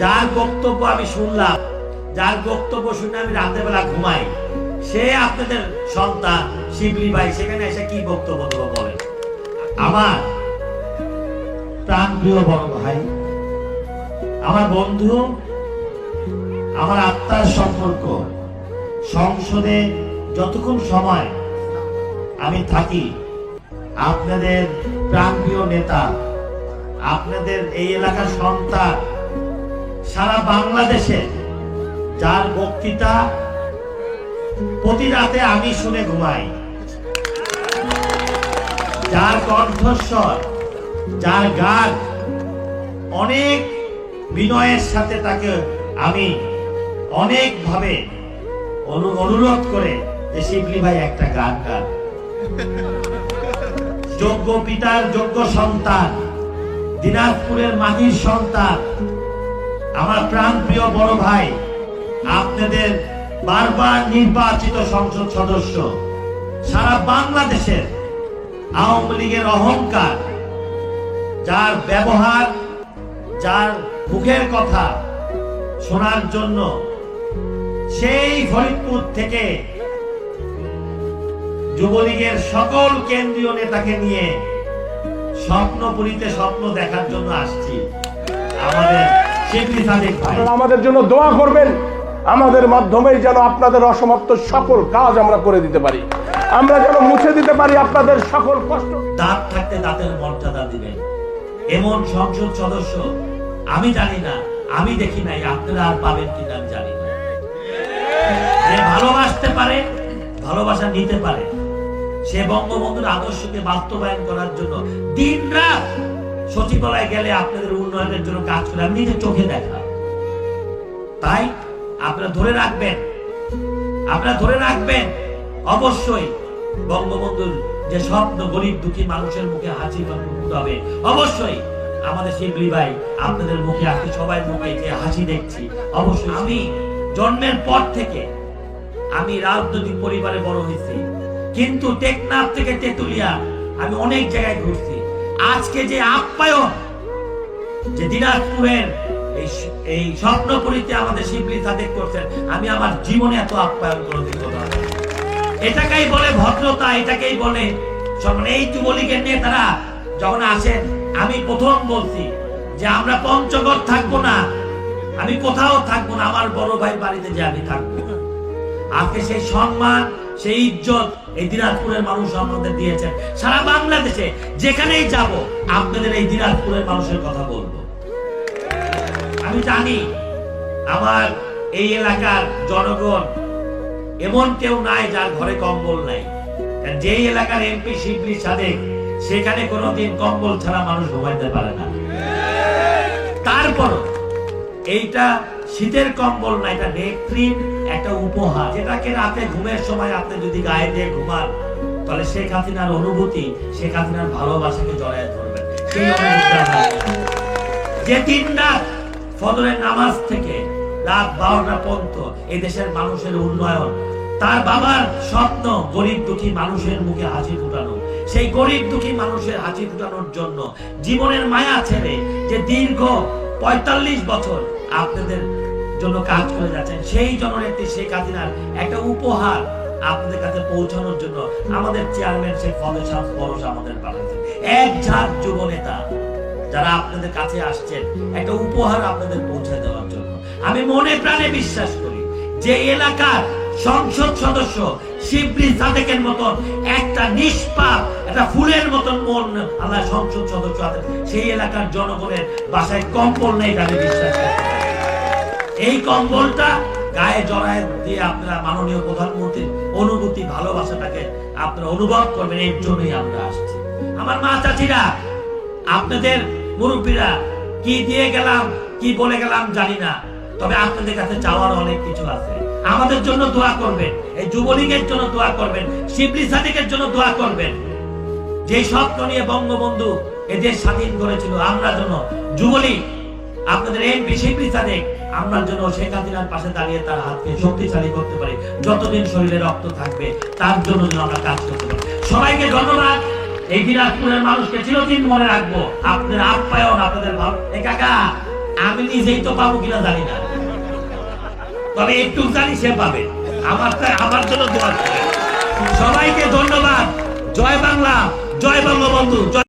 যার বক্তব্য আমি শুনলাম, যার বক্তব্য শুনে আমি রাতের বেলা ঘুমাই, সে আপনাদের সন্তান, শিবলি ভাই, সেখানে এসে কি বক্তব্য দেবো বলেন? আমার প্রাণ প্রিয় বড় ভাই, আমার বন্ধু, আমার আত্মার সম্পর্ক, সংসদে যতক্ষণ সময় আমি থাকি, আপনাদের প্রাণপ্রিয় নেতা, আপনাদের এই এলাকার সন্তান সারা বাংলাদেশে যার বক্তৃতা প্রতি রাতে আমি শুনে ঘুমাই। যার কণ্ঠস্বর, যার গান অনেক বিনয়ের সাথে তাকে আমি অনেকভাবে অনু- অনুরোধ করে যে, শিবলি ভাই, একটা গান গান। যোগ্য পিতার যোগ্য সন্তান, দিনাজপুরের মাটির সন্তান আমার প্রাণ প্রিয় বড় ভাই, আপনাদের বারবার নির্বাচিত সংসদ সদস্য, সারা বাংলাদেশের আওয়ামী লীগের অহংকার, যার ব্যবহার, যার মুখের কথা শোনার জন্য সেই ফরিদপুর থেকে যুবলীগের সকল কেন্দ্রীয় নেতাকে নিয়ে স্বপ্নপুরীতে স্বপ্ন দেখার জন্য আসছি। আমাদের আমাদের জন্য দোয়া করবেন। আমাদের মাধ্যমেই যেন আপনাদের অসমাপ্ত সকল কাজ আমরা করে দিতে পারি। আমরা যেন মুছে দিতে পারি আপনাদের সকল কষ্ট। দাঁত থাকতে দাঁতের মর্যাদা দিবেন। এমন সংসদ সদস্য আমি জানি না আমি দেখি নাই আপনারা আর পাবেন কিনা আমি জানি না। যে ভালোবাসতে পারে ভালোবাসা নিতে পারে। সে বঙ্গবন্ধুর আদর্শকে বাস্তবায়ন করার জন্য দিন রাত সচিবালয়ে গেলে আপনাদের উন্নয়নের জন্য কাজ করে আমি নিজে চোখে দেখা। তাই আপনারা ধরে রাখবেন, আপনারা ধরে রাখবেন, অবশ্যই বঙ্গবন্ধুর যে স্বপ্ন, গরিব দুঃখী মানুষের মুখে হাসি হবে। অবশ্যই আমাদের শিবলি ভাই, আপনাদের মুখে আজকে সবাই মুখে যে হাসি দেখছি, অবশ্যই আমি জন্মের পর থেকে আমি রাজনৈতিক পরিবারে বড় হয়েছি। কিন্তু টেকনাফ থেকে তেতুলিয়া আমি অনেক জায়গায় ঘুরছি। আজকে যে আপ্যায়ন যে দিনাজপুরের এই এই স্বপ্নপুরীতে আমাদের শিবলি সাদেক করছেন, আমি আমার জীবনে এত আপ্যায়ন কোথাও দেখিনি। এটাকেই বলে ভদ্রতা, এটাকেই বলে সব- এই যুবলীগের নেতারা যখন আসেন, আমি প্রথম বলছি যে আমরা পঞ্চগড় থাকব না, আমি কোথাও থাকব না, আমার বড় ভাই বাড়িতে যে আমি থাকব আজকে সেই সম্মান, সেই ইজ্জত এই দিনাজপুরের মানুষ আমাদের দিয়েছেন সারা বাংলাদেশে যেখানেই যাব, আপনাদের এই দিনাজপুরের মানুষের কথা বলব। আমি জানি আমার এই এলাকার জনগণ এমন কেউ নাই যার ঘরে কম্বল নাই। যেই এলাকার এমপি শিবলি সাদেক সেখানে কোনোদিন কম্বল ছাড়া মানুষ ঘুমাইতে পারে না। তারপর এইটা শীতের কম্বল না, এটা নেত্রীর একটা উপহার। যেটাকে রাতে ঘুমের সময় আপনি যদি গায়ে দিয়ে ঘুমান, তাহলে শেখ হাসিনার অনুভূতি, শেখ হাসিনার ভালোবাসাকে জড়ায় ধরবেন যে দিন রাত ফজরের নামাজ থেকে রাত বারোটা পর্যন্ত এই দেশের মানুষের উন্নয়ন, তার বাবার স্বপ্ন গরিব দুঃখী মানুষের মুখে হাসি ফুটানো, সেই গরিব দুঃখী মানুষের হাসি ফুটানোর জন্য জীবনের মায়া ছেড়ে যে দীর্ঘ পঁয়তাল্লিশ বছর আপনাদের জন্য কাজ করে যাচ্ছেন। সেই জননেত্রী শেখ হাসিনার একটা উপহার আপনাদের কাছে পৌঁছানোর জন্য আমাদের চেয়ারম্যান শেখ ফজল শাহ বরস আমাদের পাঠাচ্ছেন। এক ঝাঁক যুব নেতা যারা আপনাদের কাছে আসছেন, একটা উপহার আপনাদের পৌঁছে দেওয়ার জন্য। আমি মনে প্রাণে বিশ্বাস করি যে এলাকার সংসদ সদস্য শিবলি সাদেকের মতন একটা নিষ্পাপ, একটা ফুলের মতন মন আল্লাহ সংসদ সদস্য আছে সেই এলাকার জনগণের বাসায় কম্বল নেই তাদের বিশ্বাস। এই কম্বলটা গায়ে জড়ায় দিয়ে আপনারা মাননীয় প্রধানমন্ত্রীর অনুভূতি, ভালোবাসাটাকে আপনারা অনুভব করবেন, এর জন্যই আমরা আসছি। আমার মা চাচিরা, আপনাদের মুরব্বীরা, কি দিয়ে গেলাম, কি বলে গেলাম জানি না, তবে আপনাদের কাছে চাওয়ার অনেক কিছু আছে। আমাদের জন্য দোয়া করবেন, এই যুবলীগের জন্য দোয়া করবেন, শিবলি সাদিকের জন্য দোয়া করবেন। যে স্বপ্ন নিয়ে বঙ্গবন্ধু এদের স্বাধীন করেছিল, আমরা যেন যুবলীগ আপনাদের এমপি শিবলি সাদেক আমরা যেন শেখ হাসিনার পাশে দাঁড়িয়ে তার হাতকে শক্তিশালী করতে পারি। যতদিন শরীরে রক্ত থাকবে, তার জন্য যেন আমরা কাজ করতে পারি। সবাইকে ধন্যবাদ। এই দিনাজপুরের মানুষকে চিরদিন মনে রাখব, আপনাদের আপ্যায়ন, আপনাদের ভাব এ আমি নিজেই তো পাবো কিনা জানি না। তবে একটু জানি সে পাবে। আমার আমার জন্য দোয়া সবাইকে ধন্যবাদ। জয় বাংলা, জয় বঙ্গবন্ধু, জয়